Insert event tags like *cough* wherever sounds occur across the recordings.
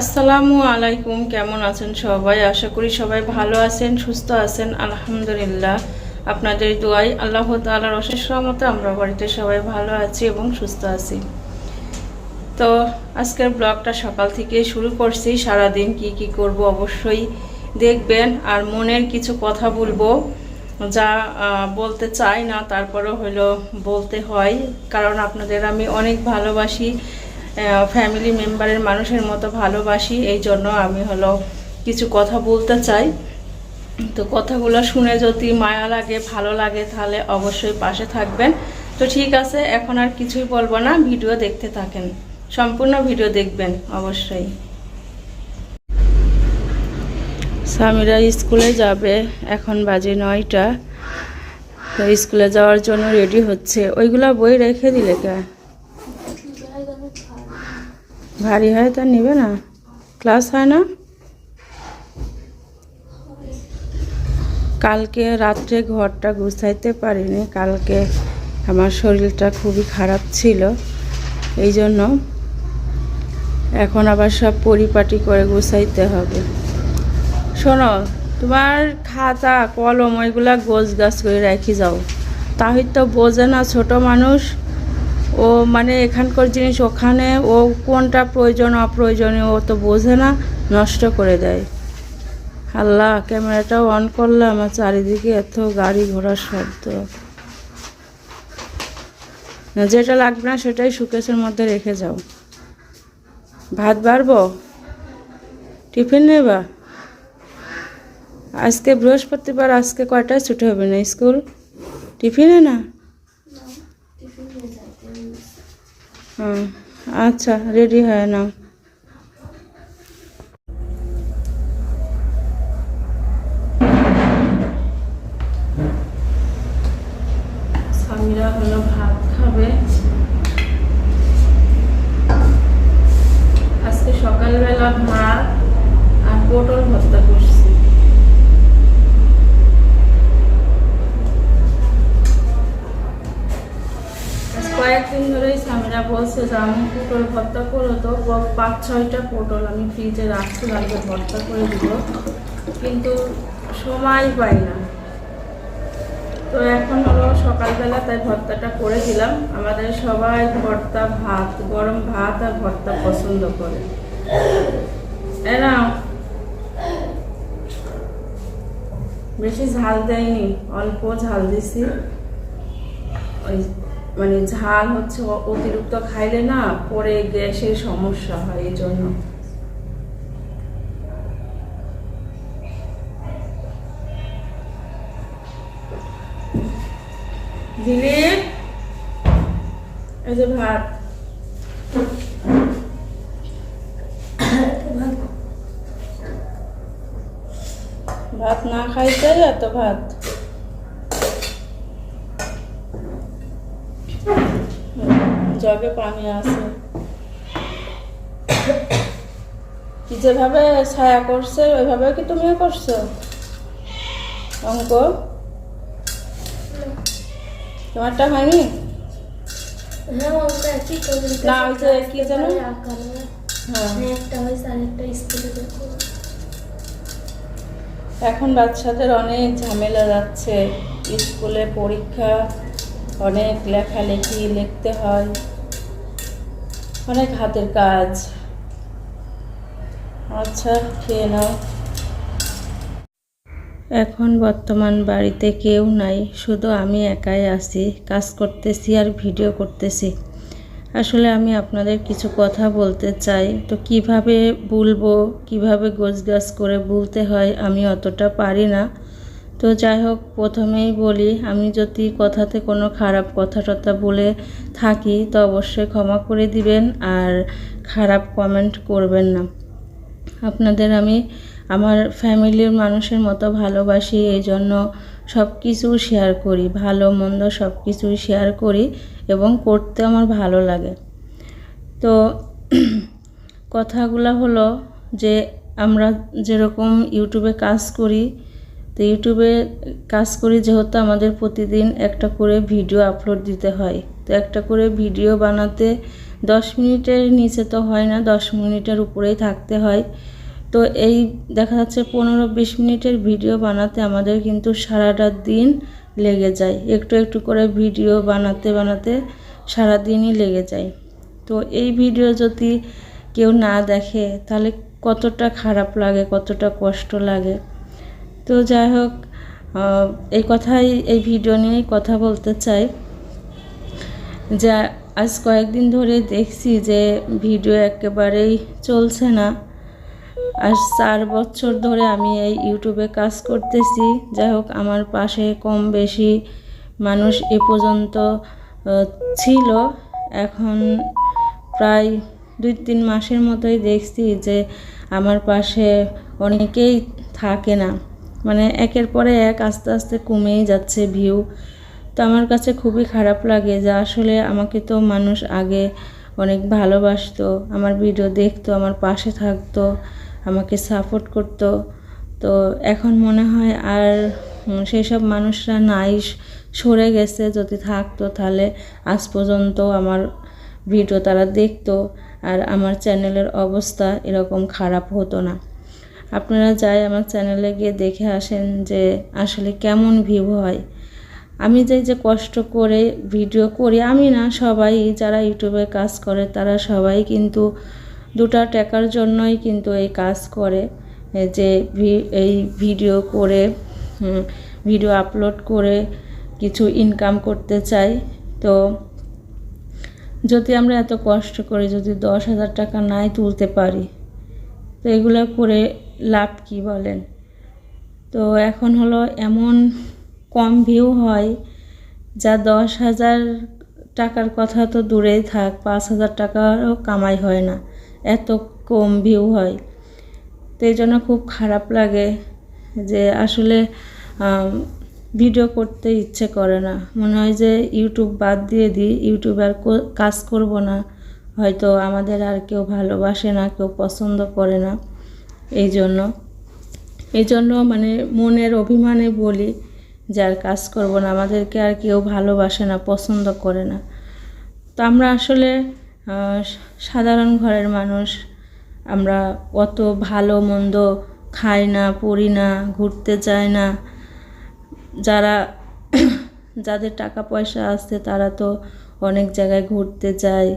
আসসালামু আলাইকুম, কেমন আছেন সবাই? আশা করি সবাই ভালো আছেন, সুস্থ আছেন, আলহামদুলিল্লাহ। আপনাদের দোয়াই আল্লাহ তালার অশেষ রহমতে আমরা বাড়িতে সবাই ভালো আছি এবং সুস্থ আছি। তো আজকের ব্লগটা সকাল থেকে শুরু করছি। সারাদিন কি কি করব অবশ্যই দেখবেন। আর মনের কিছু কথা বলব যা বলতে চাই না, তারপরেও হলো বলতে হয়। কারণ আপনাদের আমি অনেক ভালোবাসি। ফ্যামিলি মেম্বারের মানুষের মতো ভালোবাসি, এই জন্য আমি হলো কিছু কথা বলতে চাই। তো কথাগুলো শুনে যদি মায়া লাগে, ভালো লাগে, তাহলে অবশ্যই পাশে থাকবেন। তো ঠিক আছে, এখন আর কিছুই বলব না, ভিডিও দেখতে থাকেন। সম্পূর্ণ ভিডিও দেখবেন, অবশ্যই। স্বামীরা স্কুলে যাবে, এখন বাজে নয়টা। তো স্কুলে যাওয়ার জন্য রেডি হচ্ছে। ওইগুলা বই রেখে দিলে কে? ভারী হয় তা নেবে না। ক্লাস হয় না? কালকে রাত্রে ঘরটা গুছাইতে পারিনি। কালকে আমার শরীরটা খুবই খারাপ ছিল। এই জন্য এখন আবার সব পরিপাটি করে গুছাইতে হবে। শোনো, তোমার খাতা, কলম ওইগুলা গোছ গাছ করে রেখে যাও। তাহলে তো বোঝে না, ছোট মানুষ। ও মানে এখানকার জিনিস ওখানে ও কোনটা প্রয়োজন, অপ্রয়োজনীয় ও তো বোঝে না, নষ্ট করে দেয়। আল্লাহ, ক্যামেরাটাও অন করলাম আমার চারিদিকে এত গাড়ি ঘোড়ার শব্দ। না, যেটা লাগবে না সেটাই সুকেশের মধ্যে রেখে যাও। ভাত বাড়বো? টিফিন নেবা? আজকে বৃহস্পতিবার, আজকে কয়টায় ছুটি হবে না স্কুল? টিফিনে না? আচ্ছা রেডি হয়ে নাও। স্বামীরা হলো ভাত খাবে আজকে সকালবেলা ভাত আর পটল ভর্তা করছি আজ কয়েকদিন ধরেই স্বামীরা আমি পটল ভর্তা করো তো পাঁচ ছয়টা পটল আমি ফ্রিজে রাখছি কালকে ভর্তা করে দিব। কিন্তু সময় পাই না। তো এখন হলো সকালবেলা, তাই ভর্তাটা করে দিলাম। আমাদের সবাই ভর্তা ভাত, গরম ভাত আর ভর্তা পছন্দ করে। এরা বেশি ঝাল দেয়নি, অল্প ঝাল দিছি। ওই মানে ঝাল হচ্ছে অতিরিক্ত খাইলে না পরে গ্যাসের সমস্যা হয় এই জন্য দিলীপ, এই যে ভাত। ভাত না খাইতে এত ভাত? জগে পানি আছে। যেভাবে ছায়া করছে ওইভাবে কি তুমিও করছ? অঙ্ক? তোমারটা হয়নি? হ্যাঁ ওটা না, ওই যে কি যেন? হ্যাঁ। এখন বাচ্চাদের অনেক ঝামেলা যাচ্ছে। স্কুলে পরীক্ষা অনেক লেখালেখি লিখতে হয়। অনেক হাতের কাজ। আচ্ছা খেয়ে নাও। এখন বর্তমান বাড়িতে কেউ নাই, শুধু আমি একাই আছি, কাজ করতেছি আর ভিডিও করতেছি। আসলে আমি আপনাদের কিছু কথা বলতে চাই। তো কীভাবে বলব, কীভাবে গোছগাছ করে বলতে হয়, আমি অতটা পারি না। তো যাই হোক, প্রথমেই বলি, আমি যদি কথাতে কোনো খারাপ কথা টথা বলে থাকি, তো অবশ্যই ক্ষমা করে দিবেন আর খারাপ কমেন্ট করবেন না। আপনাদের আমি আমার ফ্যামিলির মানুষের মতো ভালোবাসি এই জন্য সব কিছু শেয়ার করি, ভালো, মন্দ সব কিছুই শেয়ার করি এবং করতে আমার ভালো লাগে। তো কথাগুলো হলো যে, আমরা যেরকম ইউটিউবে কাজ করি তো ইউটিউবে কাজ করি যেহেতু আমাদের প্রতিদিন একটা করে ভিডিও আপলোড দিতে হয়। তো একটা করে ভিডিও বানাতে দশ মিনিটের নিচে তো হয় না, দশ মিনিটের উপরেই থাকতে হয়। তো এই দেখা যাচ্ছে পনেরো বিশ মিনিটের ভিডিও বানাতে আমাদের কিন্তু সারাটা দিন লেগে যায়। একটু একটু করে ভিডিও বানাতে বানাতে সারা দিনই লেগে যায়। তো এই ভিডিও যদি কেউ না দেখে তাহলে কতটা খারাপ লাগে, কতটা কষ্ট লাগে? তো যাই হোক এই কথাই, এই ভিডিও নিয়েই কথা বলতে চাই। যে, আজ কয়েকদিন ধরে দেখছি যে ভিডিও একেবারেই চলছে না। আজ চার বছর ধরে আমি এই ইউটিউবে কাজ করতেছি। যাই হোক, আমার পাশে কম বেশি মানুষ এ পর্যন্ত ছিল। এখন প্রায় দুই তিন মাসের মতোই দেখছি যে আমার পাশে অনেকেই থাকে না। মানে একের পরে এক আস্তে আস্তে কমেই যাচ্ছে ভিউ তো আমার কাছে খুবই খারাপ লাগে যে আসলে আমাকে তো মানুষ আগে অনেক ভালোবাসতো, আমার ভিডিও দেখতো, আমার পাশে থাকতো, আমাকে সাপোর্ট করতো। তো এখন মনে হয় আর সেই সব মানুষরা নাই, সরে গেছে, যদি থাকতো তাহলে আজ পর্যন্ত আমার ভিডিও তারা দেখতো। আর আমার চ্যানেলের অবস্থা এরকম খারাপ হতো না। আপনারা যাই আমার চ্যানেলে গিয়ে দেখে আসেন যে আসলে কেমন ভিউ হয়। আমি যে যে কষ্ট করে ভিডিও করি, আমি না, সবাই যারা ইউটিউবে কাজ করে, তারা সবাই কিন্তু দুটা টাকার জন্যই কিন্তু এই কাজ করে। যে এই ভিডিও করে ভিডিও আপলোড করে কিছু ইনকাম করতে চাই। তো যদি আমরা এত কষ্ট করে যদি দশ হাজার টাকা নাই তুলতে পারি, তো এগুলো করে লাভ কি বলেন? তো এখন হলো এমন কম ভিউ হয় যা দশ হাজার টাকার কথা তো দূরেই থাক, পাঁচ হাজার টাকারও কামাই হয় না, এত কম ভিউ হয়। তো এই জন্য খুব খারাপ লাগে যে আসলে ভিডিও করতে ইচ্ছে করে না। মনে হয় যে ইউটিউব বাদ দিয়ে দিই ইউটিউবে আর কাজ করব না। হয়তো আমাদের আর কেউ ভালোবাসে না, কেউ পছন্দ করে না। এই জন্য এই জন্য মানে মনের অভিমানে বলি যে আর কাজ করব না, আমাদেরকে আর কেউ ভালোবাসে না, পছন্দ করে না। তো আমরা আসলে সাধারণ ঘরের মানুষ, আমরা অত ভালো মন্দ খাই না, পড়ি না, ঘুরতে যাই না। যারা *coughs* যাদের টাকা পয়সা আছে, তারা তো অনেক জায়গায় ঘুরতে যায়,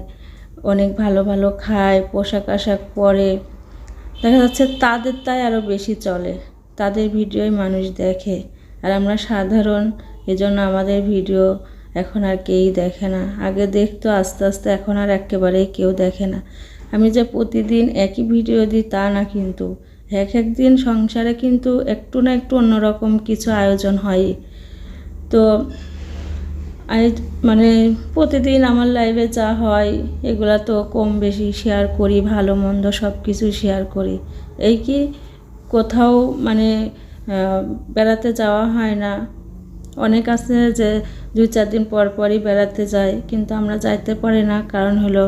অনেক ভালো ভালো খায়, পোশাক আশাক পরে। দেখা যাচ্ছে তাদের তাই আরও বেশি চলে। তাদের ভিডিওই মানুষ দেখে। আর আমরা সাধারণ, এজন্য আমাদের ভিডিও এখন আর কেউই দেখে না। আগে দেখতো, আস্তে আস্তে এখন আর একেবারেই কেউ দেখে না। আমি যে প্রতিদিন একই ভিডিও দিই তা না কিন্তু। এক এক দিন সংসারে কিন্তু একটু না একটু অন্যরকম কিছু আয়োজন হয়। তো আমি মানে প্রতিদিন আমার লাইভে যা হয়, এগুলা তো কম বেশি শেয়ার করি, ভালো মন্দ সব কিছু শেয়ার করি। এই কি কোথাও মানে বেড়াতে যাওয়া হয় না। অনেক আছে যে দুই চার দিন পর পরই বেড়াতে যায়, কিন্তু আমরা যাইতে পারি না। কারণ হলো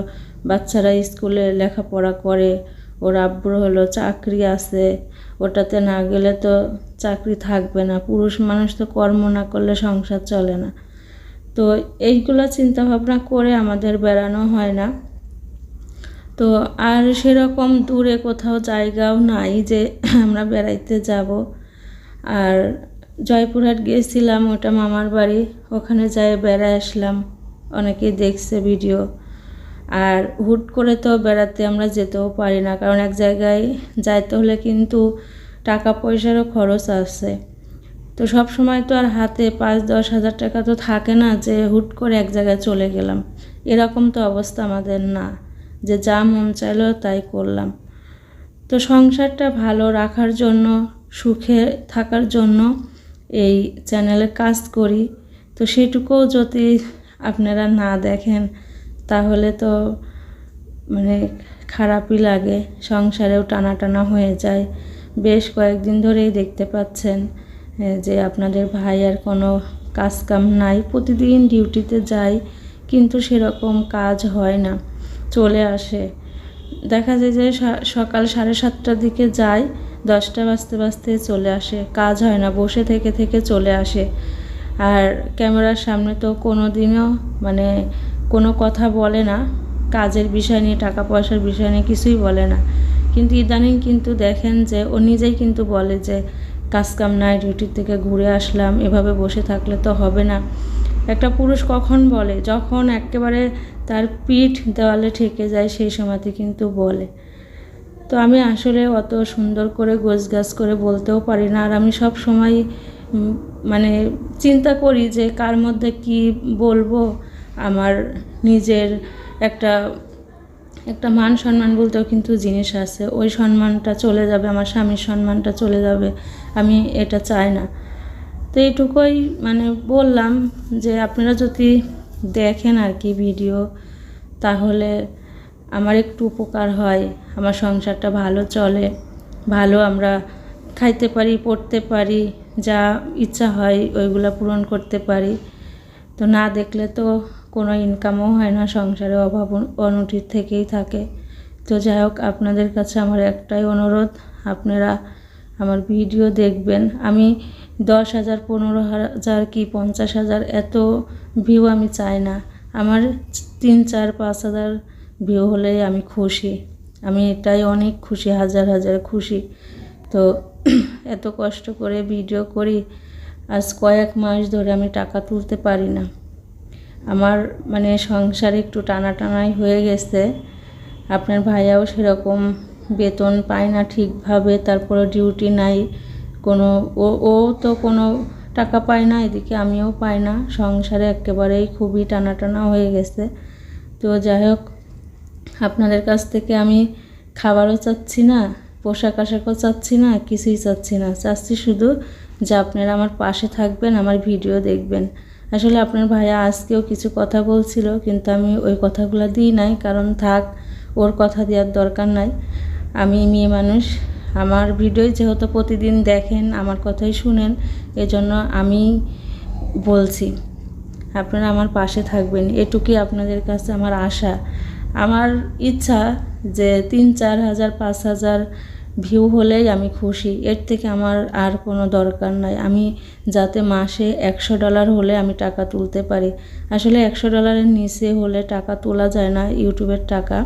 বাচ্চারা স্কুলে লেখাপড়া করে, ওর আব্বুর হলো চাকরি আছে, ওটাতে না গেলে তো চাকরি থাকবে না। পুরুষ মানুষ তো কর্ম না করলে সংসার চলে না। তো এইগুলো চিন্তা ভাবনা করে আমাদের বেড়ানো হয় না। তো আর সেরকম দূরে কোথাও জায়গাও নাই যে আমরা বেড়াইতে যাব। আর জয়পুরহাট গিয়েছিলাম, ওটা মামার বাড়ি, ওখানে যাই বেড়ায় আসলাম। অনেকেই দেখছে ভিডিও। আর হুট করে তো বেড়াতে আমরা যেতেও পারি না, কারণ এক জায়গায় যাইতে হলে কিন্তু টাকা পয়সারও খরচ আছে। তো সব সময় তো আর হাতে পাঁচ, দশ হাজার টাকা তো থাকে না যে হুট করে এক জায়গায় চলে গেলাম। এরকম তো অবস্থা আমাদের না, যে যা মন চাইলো তাই করলাম। তো সংসারটা ভালো রাখার জন্য, সুখে থাকার জন্য এই চ্যানেলে কাজ করি। তো সেটুকুও যদি আপনারা না দেখেন, তাহলে তো মানে খারাপই লাগে। সংসারেও টানা টানা হয়ে যায়। বেশ কয়েকদিন ধরেই দেখতে পাচ্ছেন। যে আপনাদের ভাই আর কোনো কাজ কাম নাই, প্রতিদিন ডিউটিতে যায় কিন্তু সেরকম কাজ হয় না, চলে আসে। দেখা যায় যে সকাল সাড়ে সাতটার দিকে যায় দশটা বাজতে বাজতে চলে আসে, কাজ হয় না, বসে থেকে থেকে চলে আসে। আর ক্যামেরার সামনে তো কোনো দিনও মানে কোনো কথা বলে না, কাজের বিষয় নিয়ে, টাকা পয়সার বিষয় নিয়ে কিছুই বলে না। কিন্তু ইদানিং কিন্তু দেখেন যে, ও নিজেই কিন্তু বলে যে কাজ কাম নাই, ডিউটির থেকে ঘুরে আসলাম, এভাবে বসে থাকলে তো হবে না। একটা পুরুষ কখন বলে? যখন একেবারে তার পিঠ দেওয়ালে ঠেকে যায়, সেই সময়তে কিন্তু বলে। তো আমি আসলে অত সুন্দর করে গোছগাছ করে বলতেও পারি না। আর আমি সব সময় মানে চিন্তা করি যে কার মধ্যে কি বলব? আমার নিজের একটা একটা মান সম্মান বলতেও কিন্তু জিনিস আছে। ওই সম্মানটা চলে যাবে, আমার স্বামীর সম্মানটা চলে যাবে, আমি এটা চাই না। তো এইটুকুই মানে বললাম যে আপনারা যদি দেখেন আর কি ভিডিও, তাহলে আমার একটু উপকার হয়, আমার সংসারটা ভালো চলে, ভালো আমরা খাইতে পারি, পড়তে পারি, যা ইচ্ছা হয় ওইগুলো পূরণ করতে পারি। তো না দেখলে তো কোনো ইনকামও হয় না সংসারে অভাব অন- অনটির থেকেই থাকে। তো যাই হোক, আপনাদের কাছে আমার একটাই অনুরোধ, আপনারা আমার ভিডিও দেখবেন। আমি দশ হাজার, পনেরো হাজার কি পঞ্চাশ হাজার এত ভিউ আমি চাই না। আমার তিন, চার, পাঁচ হাজার ভিউ হলেই আমি খুশি। আমি এটাই অনেক খুশি, হাজার হাজার খুশি। তো এত কষ্ট করে ভিডিও করি, আজ কয়েক মাস ধরে আমি টাকা তুলতে পারি না। আমার মানে সংসারে একটু টানা টানাই হয়ে গেছে। আপনার ভাইয়াও সেরকম বেতন পায় না ঠিকভাবে তারপরে ডিউটি নাই, কোনো ও ও তো কোনো টাকা পায় না, এদিকে আমিও পাই না। সংসারে একেবারেই খুবই টানা টানা হয়ে গেছে। তো যাই হোক, আপনাদের কাছ থেকে আমি খাবারও চাচ্ছি না, পোশাক আশাকও চাচ্ছি না, কিছুই চাচ্ছি না। চাচ্ছি শুধু যে আপনারা আমার পাশে থাকবেন, আমার ভিডিও দেখবেন। আসলে আপনার ভাইয়া আজকেও কিছু কথা বলছিল, কিন্তু আমি ওই কথাগুলো দিই নাই, কারণ থাক, ওর কথা দেওয়ার দরকার নাই। আমি মেয়ে মানুষ, আমার ভিডিও যেহেতু প্রতিদিন দেখেন, আমার কথাই শুনেন, এজন্য আমি বলছি। আপনারা আমার পাশে থাকবেন, এটুকুই আপনাদের কাছে আমার আশা। আমার ইচ্ছা যে তিন, চার হাজার, পাঁচ হাজার ভিউ হলেই আমি খুশি। এর থেকে আমার আর কোনো দরকার নাই। আমি যাতে মাসে একশো ডলার হলে আমি টাকা তুলতে পারি। আসলে একশো ডলারের নিচে হলে টাকা তোলা যায় না ইউটিউবের টাকা।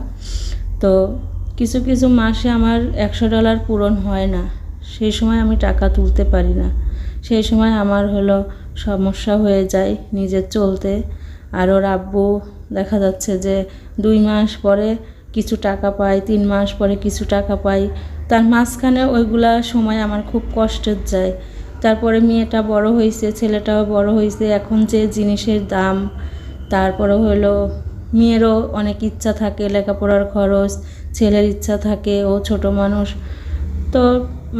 তো কিছু কিছু মাসে আমার একশো ডলার পূরণ হয় না। সেই সময় আমি টাকা তুলতে পারি না। সেই সময় আমার হলো সমস্যা হয়ে যায় নিজের চলতে। আর ওর আব্বু দেখা যাচ্ছে যে দুই মাস পরে কিছু টাকা পাই তিন মাস পরে কিছু টাকা পাই তার মাঝখানে ওইগুলা সময় আমার খুব কষ্টের যায়। তারপরে মেয়েটা বড় হয়েছে ছেলেটাও বড় হয়েছে এখন যে জিনিসের দাম, তারপরে হলো মেয়েরও অনেক ইচ্ছা থাকে, লেখাপড়ার খরচ, ছেলের ইচ্ছা থাকে, ও ছোট মানুষ। তো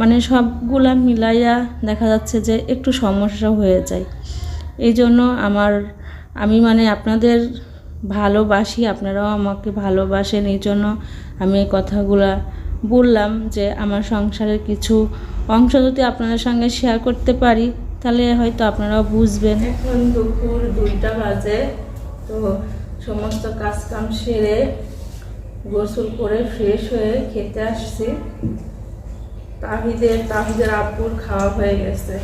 মানে সবগুলা মিলাইয়া দেখা যাচ্ছে যে একটু সমস্যা হয়ে যায়। এই জন্য আমার, আমি মানে আপনাদের ভালোবাসি, আপনারাও আমাকে ভালোবাসেন এই জন্য আমি এই কথাগুলা বললাম যে আমার সংসারের কিছু অংশ যদি আপনাদের সঙ্গে শেয়ার করতে পারি, তাহলে হয়তো আপনারাও বুঝবেন। এখন দুপুর দুইটা বাজে, তো সমস্ত কাজ কাম সেরে গোসল করে ফ্রেশ হয়ে খেতে আসছি। তাহিদের তাহিদের আব্বুর খাওয়া হয়ে গেছে।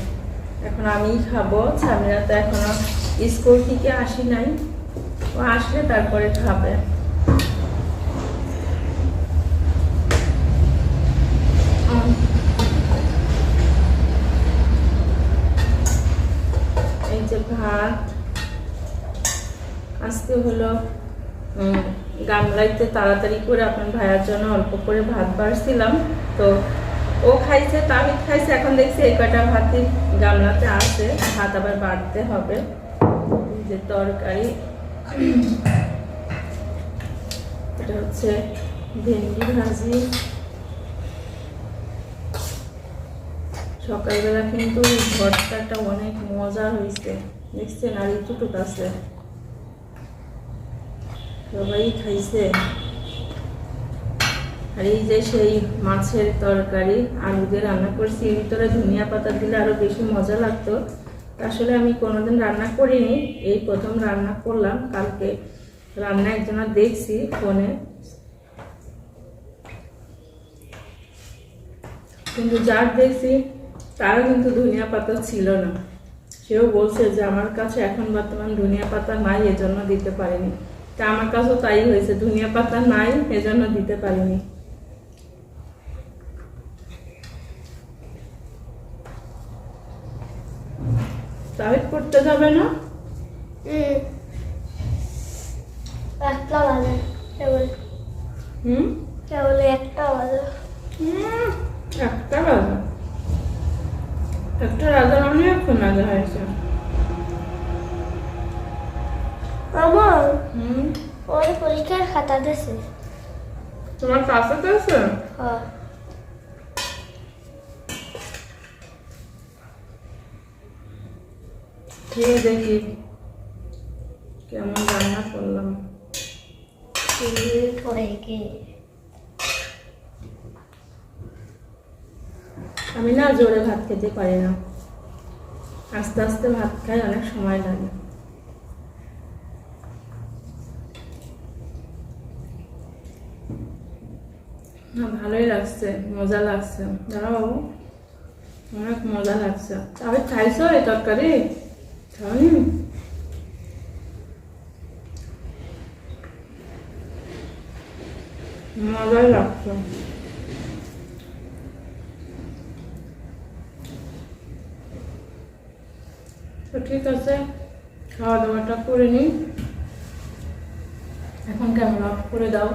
এখন আমিই খাব সামিরা তো এখনও স্কুল থেকে আসি নাই। ও আসলে তারপরে খাবে উম। এই যে ভাত, আজকে হলো গামলাইতে তাড়াতাড়ি করে আপনার ভাইয়ার জন্য অল্প করে ভাত বাড়ছিলাম, তো ও খাইছে তাবিদ খাইছে, এখন দেখছি এই কয়টা ভাতই গামলাতে আছে, ভাত আবার বাড়তে হবে যে তরকারি, এটা হচ্ছে ভেন্ডি ভাজি, সকালবেলা কিন্তু ভর্তাটা অনেক মজা হয়েছে। দেখছেন আর এইটুকুক আছে। সবাই খাইছে। আর এই যে সেই মাছের তরকারি আলু দিয়ে রান্না করছি। এর ভিতরে ধনিয়া পাতা দিলে আরও বেশি মজা লাগতো। আসলে আমি কোনোদিন রান্না করিনি। এই প্রথম রান্না করলাম। কালকে রান্না একজনের দেখছি ফোনে। কিন্তু যার দেখছি, তারও কিন্তু ধনিয়া পাতা ছিল না। সেও বলছে যে আমার কাছে এখন বর্তমান ধনিয়া পাতা নাই এজন্য দিতে পারিনি। তো আমার কাছেও তাই হয়েছে ধনিয়া পাতা নাই এজন্য দিতে পারিনি। করতে যাবে না? একটা বাজে কেবল। হুম? কেবল একটা বাজে। হুম, একটা রাজা একটা রাজার অনেকক্ষণ রাজা হয়েছে। আমার হুম। ওর পরীক্ষার খাতা তোমার কাছে হ্যাঁ। খেয়ে দেখি। কেমন রান্না করলাম। পরে আমি না জোরে ভাত খেতে পারি না। আস্তে আস্তে ভাত খাই, অনেক সময় লাগে। ভালোই লাগছে, মজা লাগছে। দাঁড়াও বাবু, অনেক মজা লাগছে। তবে খাইছো এই তরকারি? মজাই লাগছে। তো ঠিক আছে খাওয়া দাওয়াটা করে নিই। এখন ক্যামেরা অফ করে দাও।